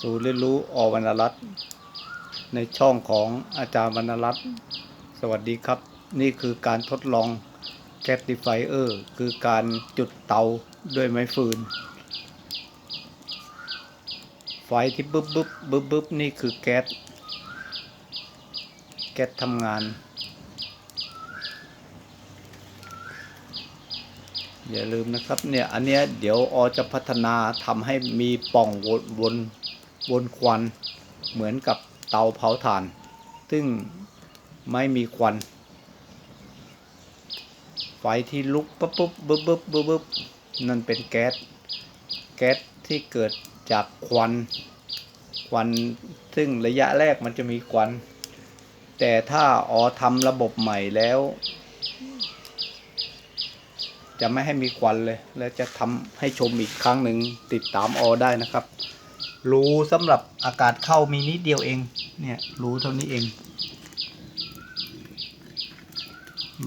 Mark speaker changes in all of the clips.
Speaker 1: ศูนย์เรียนรู้อวรรณรัตน์ในช่องของอาจารย์วรรณรัตน์สวัสดีครับ นี่คือการทดลองแก๊สติไฟเออร์คือการจุดเตาด้วยไม้ฟืน ไฟที่บึ๊บบึ๊บบึ๊บบึ๊บนี่คือแก๊สแก๊สทำงาน อย่าลืมนะครับเนี่ย อันเนี้ยเดี๋ยวอจะพัฒนาทำให้มีป่องวน วนควันเหมือนกับเตาเผาถ่าน ซึ่งไม่มีควัน ไฟที่ลุกปุ๊บปุ๊บบึ๊บบึ๊บบึ๊บบึ๊บนั่นเป็นแก๊ส แก๊สที่เกิดจากควัน ควันซึ่งระยะแรกมันจะมีควัน แต่ถ้าออทำระบบใหม่แล้ว จะไม่ให้มีควันเลย และจะทำให้ชมอีกครั้งหนึ่งติดตามออได้นะครับ รูสำหรับอากาศเข้ามีนิดเดียวเอง เนี่ยรูเท่านี้เอง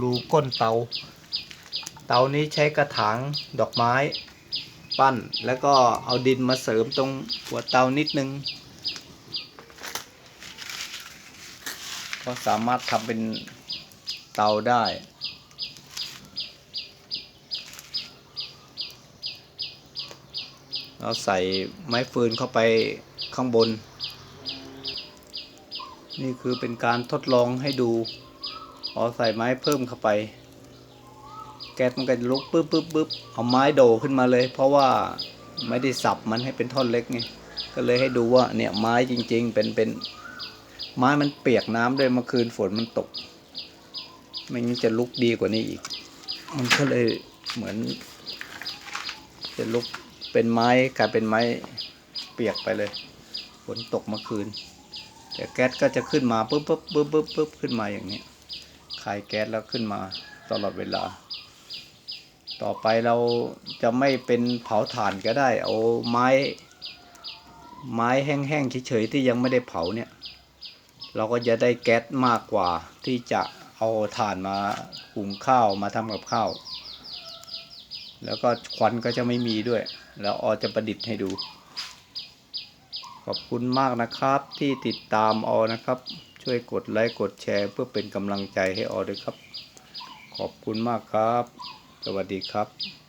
Speaker 1: รูก้นเตา เตานี้ใช้กระถางดอกไม้ ปั้นแล้วก็เอาดินมาเสริมตรงหัวเตานิดนึง ก็สามารถทำเป็นเตาได้ เราใส่ไม้ฟืนเข้าไปข้างบน นี่คือเป็นการทดลองให้ดูพอใส่ไม้เพิ่มเข้าไป แก๊สมันก็จะลุกปึ๊บปึ๊บปึ๊บเอาไม้โดขึ้นมาเลย เพราะว่าไม่ได้สับมันให้เป็นท่อนเล็กไงก็เลยให้ดูว่าเนี่ยไม้จริง ๆ เป็นเป็นไม้มันเปียกน้ำด้วยเมื่อคืนฝนมันตกไม่งั้นจะลุกดีกว่านี้อีก มันก็เลยเหมือน จะลุก เป็นไม้กลายเป็นไม้เปียกไปเลยฝนตกเมื่อคืน แต่แก๊สก็จะขึ้นมาปุ๊บปุ๊บปุ๊บปุ๊บปุ๊บขึ้นมาอย่างนี้คายแก๊สแล้วขึ้นมาตลอดเวลา ต่อไปเราจะไม่เป็นเผาถ่านก็ได้ เอาไม้ ไม้แห้งๆเฉยๆที่ยังไม่ได้เผาเนี่ย เราก็จะได้แก๊สมากกว่าที่จะเอาถ่านมาหุงข้าวมาทำกับข้าว แล้วก็ควันก็จะไม่มีด้วย แล้วออจะประดิษฐ์ให้ดู ขอบคุณมากนะครับที่ติดตามออนะครับ ช่วยกดไลค์กดแชร์ เพื่อเป็นกำลังใจให้ออด้วยครับ ขอบคุณมากครับ สวัสดีครับ